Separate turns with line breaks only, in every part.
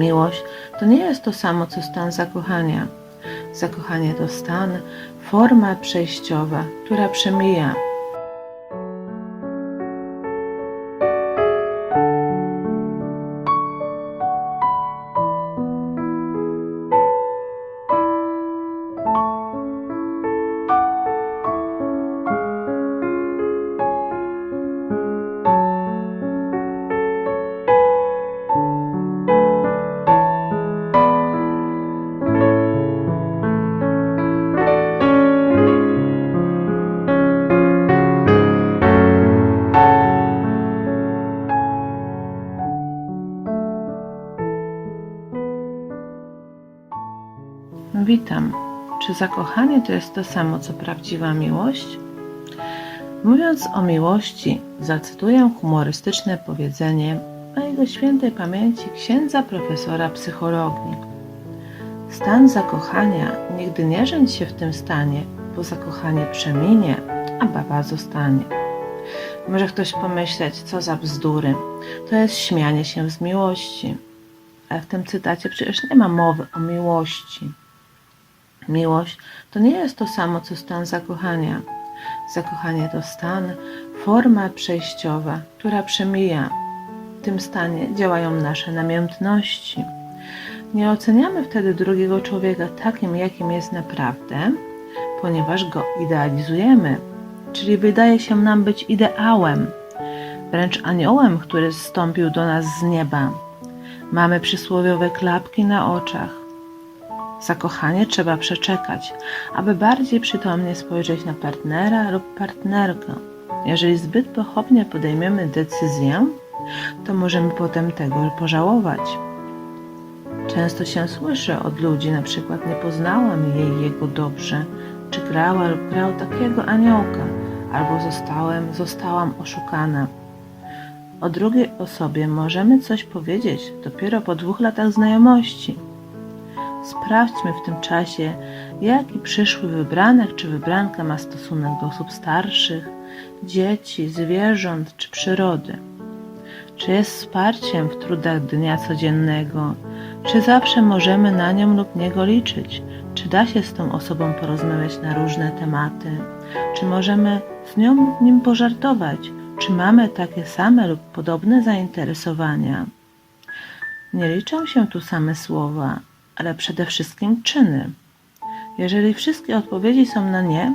Miłość to nie jest to samo, co stan zakochania. Zakochanie to stan, forma przejściowa, która przemija. Zakochanie to jest to samo, co prawdziwa miłość? Mówiąc o miłości, zacytuję humorystyczne powiedzenie o jego świętej pamięci księdza profesora psychologii. Stan zakochania nigdy nie rządź się w tym stanie, bo zakochanie przeminie, a baba zostanie. Może ktoś pomyśleć, co za bzdury. To jest śmianie się z miłości. Ale w tym cytacie przecież nie ma mowy o miłości. Miłość to nie jest to samo, co stan zakochania. Zakochanie to stan, forma przejściowa, która przemija. W tym stanie działają nasze namiętności. Nie oceniamy wtedy drugiego człowieka takim, jakim jest naprawdę, ponieważ go idealizujemy, czyli wydaje się nam być ideałem, wręcz aniołem, który zstąpił do nas z nieba. Mamy przysłowiowe klapki na oczach. Zakochanie trzeba przeczekać, aby bardziej przytomnie spojrzeć na partnera lub partnerkę. Jeżeli zbyt pochopnie podejmiemy decyzję, to możemy potem tego pożałować. Często się słyszy od ludzi, na przykład nie poznałam jej jego dobrze, czy grała lub grał takiego aniołka, albo zostałem, zostałam oszukana. O drugiej osobie możemy coś powiedzieć dopiero po dwóch latach znajomości. Sprawdźmy w tym czasie, jaki przyszły wybranek czy wybranka ma stosunek do osób starszych, dzieci, zwierząt czy przyrody. Czy jest wsparciem w trudach dnia codziennego? Czy zawsze możemy na nią lub niego liczyć? Czy da się z tą osobą porozmawiać na różne tematy? Czy możemy z nią lub nim pożartować? Czy mamy takie same lub podobne zainteresowania? Nie liczą się tu same słowa, ale przede wszystkim czyny. Jeżeli wszystkie odpowiedzi są na nie,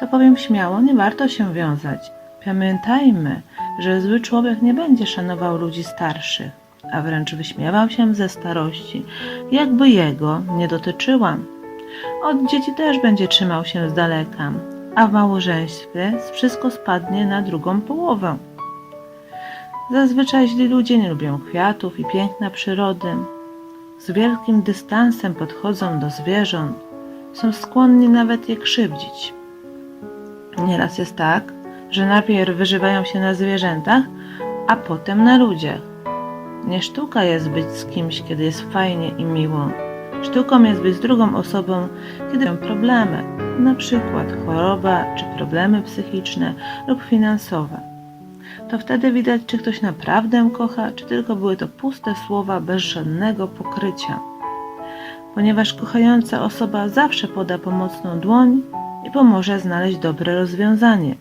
to powiem śmiało, nie warto się wiązać. Pamiętajmy, że zły człowiek nie będzie szanował ludzi starszych, a wręcz wyśmiewał się ze starości, jakby jego nie dotyczyła. Od dzieci też będzie trzymał się z daleka, a w małżeństwie wszystko spadnie na drugą połowę. Zazwyczaj źli ludzie nie lubią kwiatów i piękna przyrody, z wielkim dystansem podchodzą do zwierząt, są skłonni nawet je krzywdzić. Nieraz jest tak, że najpierw wyżywają się na zwierzętach, a potem na ludziach. Nie sztuka jest być z kimś, kiedy jest fajnie i miło. Sztuką jest być z drugą osobą, kiedy mają problemy, na przykład choroba czy problemy psychiczne lub finansowe to wtedy widać, czy ktoś naprawdę kocha, czy tylko były to puste słowa bez żadnego pokrycia. Ponieważ kochająca osoba zawsze poda pomocną dłoń i pomoże znaleźć dobre rozwiązanie.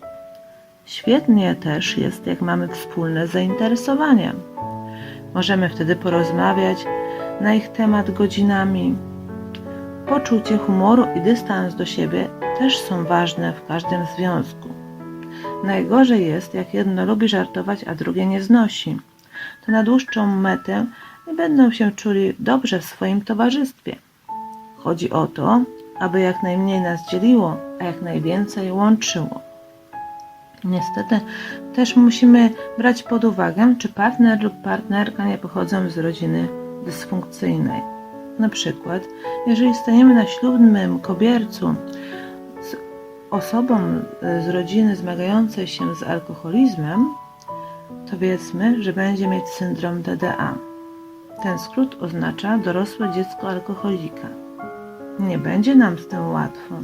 Świetnie też jest, jak mamy wspólne zainteresowania. Możemy wtedy porozmawiać na ich temat godzinami. Poczucie humoru i dystans do siebie też są ważne w każdym związku. Najgorzej jest, jak jedno lubi żartować, a drugie nie znosi. To na dłuższą metę nie będą się czuli dobrze w swoim towarzystwie. Chodzi o to, aby jak najmniej nas dzieliło, a jak najwięcej łączyło. Niestety też musimy brać pod uwagę, czy partner lub partnerka nie pochodzą z rodziny dysfunkcyjnej. Na przykład, jeżeli staniemy na ślubnym kobiercu osobom z rodziny zmagającej się z alkoholizmem, to wiedzmy, że będzie mieć syndrom DDA. Ten skrót oznacza dorosłe dziecko alkoholika. Nie będzie nam z tym łatwo.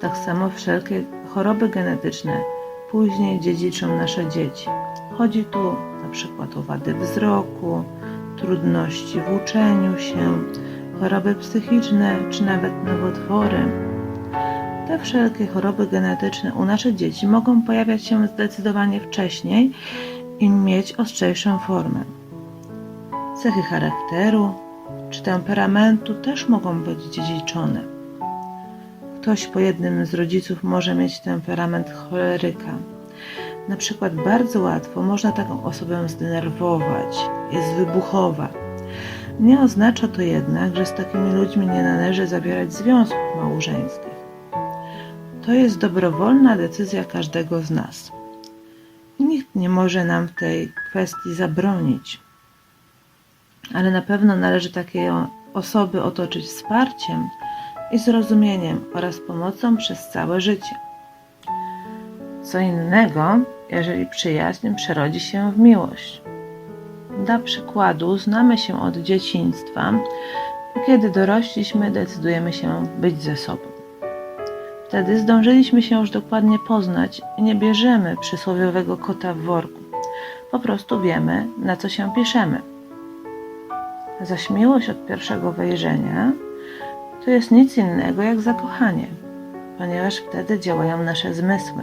Tak samo wszelkie choroby genetyczne później dziedziczą nasze dzieci. Chodzi tu na przykład o wady wzroku, trudności w uczeniu się, choroby psychiczne czy nawet nowotwory. Te wszelkie choroby genetyczne u naszych dzieci mogą pojawiać się zdecydowanie wcześniej i mieć ostrzejszą formę. Cechy charakteru czy temperamentu też mogą być dziedziczone. Ktoś po jednym z rodziców może mieć temperament choleryka. Na przykład bardzo łatwo można taką osobę zdenerwować, jest wybuchowa. Nie oznacza to jednak, że z takimi ludźmi nie należy zawierać związków małżeńskich. To jest dobrowolna decyzja każdego z nas. Nikt nie może nam w tej kwestii zabronić. Ale na pewno należy takie osoby otoczyć wsparciem i zrozumieniem oraz pomocą przez całe życie. Co innego, jeżeli przyjaźń przerodzi się w miłość. Dla przykładu, znamy się od dzieciństwa kiedy dorośliśmy, decydujemy się być ze sobą. Wtedy zdążyliśmy się już dokładnie poznać i nie bierzemy przysłowiowego kota w worku. Po prostu wiemy, na co się piszemy. Zaś miłość od pierwszego wejrzenia to jest nic innego jak zakochanie, ponieważ wtedy działają nasze zmysły.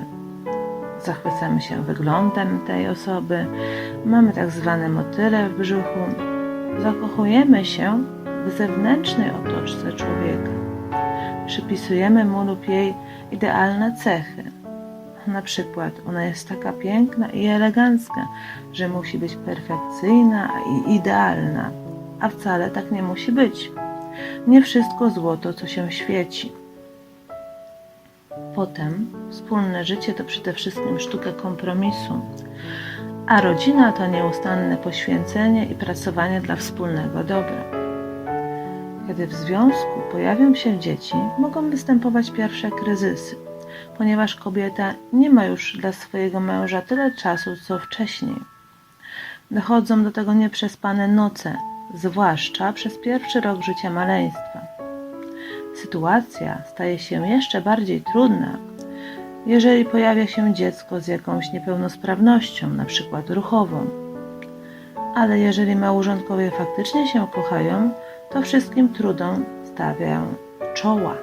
Zachwycamy się wyglądem tej osoby, mamy tak zwane motyle w brzuchu, zakochujemy się w zewnętrznej otoczce człowieka. Przypisujemy mu lub jej idealne cechy. Na przykład ona jest taka piękna i elegancka, że musi być perfekcyjna i idealna, a wcale tak nie musi być. Nie wszystko złoto, co się świeci. Potem wspólne życie to przede wszystkim sztuka kompromisu, a rodzina to nieustanne poświęcenie i pracowanie dla wspólnego dobra. Kiedy w związku pojawią się dzieci, mogą występować pierwsze kryzysy, ponieważ kobieta nie ma już dla swojego męża tyle czasu, co wcześniej. Dochodzą do tego nieprzespane noce, zwłaszcza przez pierwszy rok życia maleństwa. Sytuacja staje się jeszcze bardziej trudna, jeżeli pojawia się dziecko z jakąś niepełnosprawnością, przykład ruchową. Ale jeżeli małżonkowie faktycznie się kochają, to wszystkim trudom stawiają czoła.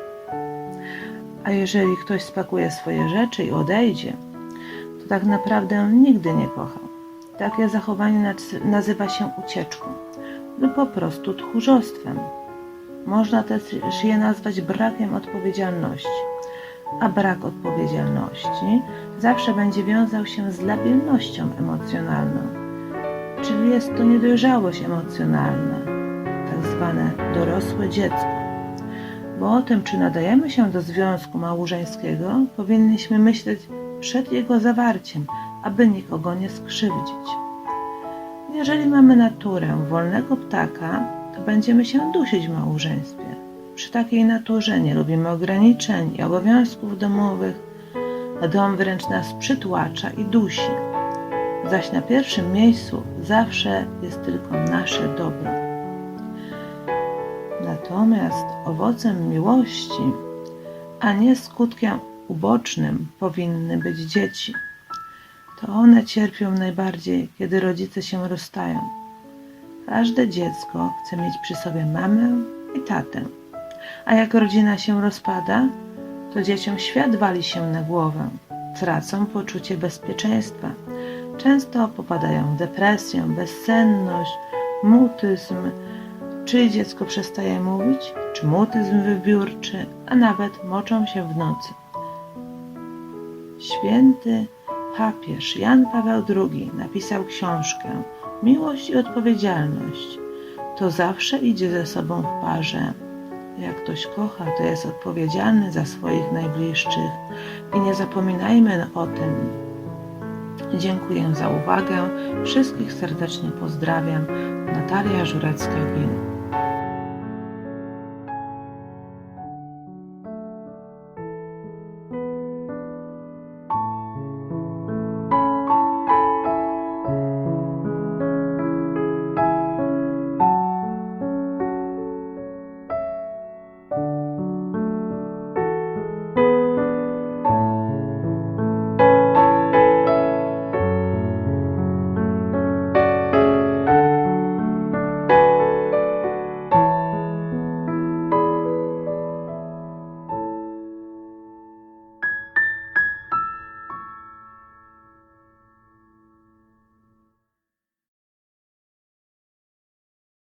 A jeżeli ktoś spakuje swoje rzeczy i odejdzie, to tak naprawdę nigdy nie kochał. Takie zachowanie nazywa się ucieczką lub po prostu tchórzostwem. Można też je nazwać brakiem odpowiedzialności. A brak odpowiedzialności zawsze będzie wiązał się z labilnością emocjonalną, czyli jest to niedojrzałość emocjonalna, zwane dorosłe dziecko. Bo o tym, czy nadajemy się do związku małżeńskiego, powinniśmy myśleć przed jego zawarciem, aby nikogo nie skrzywdzić. Jeżeli mamy naturę wolnego ptaka, to będziemy się dusić w małżeństwie. Przy takiej naturze nie lubimy ograniczeń i obowiązków domowych, a dom wręcz nas przytłacza i dusi. Zaś na pierwszym miejscu zawsze jest tylko nasze dobro. Natomiast owocem miłości, a nie skutkiem ubocznym powinny być dzieci. To one cierpią najbardziej, kiedy rodzice się rozstają. Każde dziecko chce mieć przy sobie mamę i tatę. A jak rodzina się rozpada, to dzieciom świat wali się na głowę. Tracą poczucie bezpieczeństwa. Często popadają w depresję, bezsenność, mutyzm. Czy dziecko przestaje mówić, czy mutyzm wybiórczy, a nawet moczą się w nocy. Święty papież Jan Paweł II napisał książkę Miłość i odpowiedzialność. To zawsze idzie ze sobą w parze. Jak ktoś kocha, to jest odpowiedzialny za swoich najbliższych i nie zapominajmy o tym. Dziękuję za uwagę. Wszystkich serdecznie pozdrawiam. Natalia Żurecka-Gil.